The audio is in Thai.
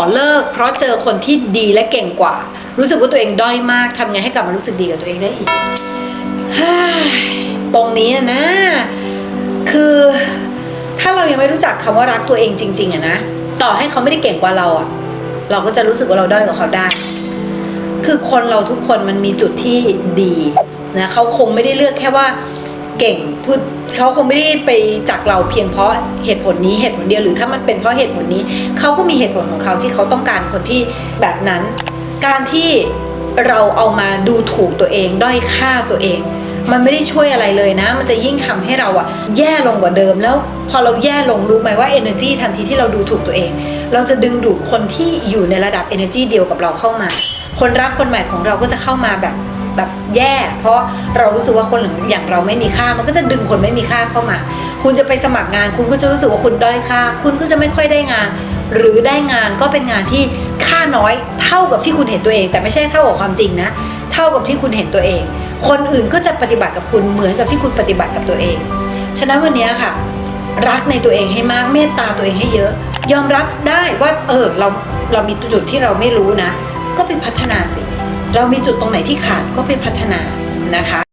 อเลิก เพราะเจอคนที่ดีและเก่งกว่า รู้สึกว่าตัวเองด้อยมากทำไงให้กลับมารู้สึกดีกับตัวเองได้อีกตรงนี้นะ คือถ้าเรายังไม่รู้จักคำว่ารักตัวเองจริง ๆอะนะต่อให้เขาไม่ได้เก่งกว่าเราอะเราก็จะรู้สึกว่าเราด้อยกว่าเขาได้ คือคนเราทุกคนมันมีจุดที่ดีนะเขาคงไม่ได้เลือกแค่ว่า เก่งพูดเขาคงไม่ได้ไปจากเราเพียงเพราะเหตุผลนี้เหตุผลเดียวหรือถ้ามันเป็นเพราะเหตุผลนี้เขาก็มีเหตุผลของเขาที่เขาต้องการคนที่แบบนั้น การที่เราเอามาดูถูกตัวเองด้อยค่าตัวเอง มันไม่ได้ช่วยอะไรเลยนะ มันจะยิ่งทำให้เราอะแย่ลงกว่าเดิมแล้วพอเราแย่ลงรู้ไหมว่า energy ทันทีที่เราดูถูกตัวเอง เราจะดึงดูดคนที่อยู่ในระดับ energy เดียวกับเราเข้ามา คนรักคนใหม่ของเราก็จะเข้ามาแบบ แบบแย่ เพราะเรารู้สึกว่าคนอย่างเราไม่มีค่า มันก็จะดึงคนไม่มีค่าเข้ามา คุณจะไปสมัครงาน คุณก็จะรู้สึกว่าคุณด้อยค่า คุณก็จะไม่ค่อยได้งาน หรือได้งานก็เป็นงานที่ค่าน้อยเท่ากับที่คุณเห็นตัวเอง แต่ไม่ใช่เท่ากับความจริงนะ เท่ากับที่คุณเห็นตัวเอง คนอื่นก็จะปฏิบัติกับคุณเหมือนกับที่คุณปฏิบัติกับตัวเอง ฉะนั้นวันนี้ค่ะ รักในตัวเองให้มาก เมตตาตัวเองให้เยอะ ยอมรับได้ว่าเออเราเรามีจุดที่เราไม่รู้นะ ก็ไปพัฒนาสิ เรามีจุดตรงไหนที่ขาดก็ไปพัฒนานะคะ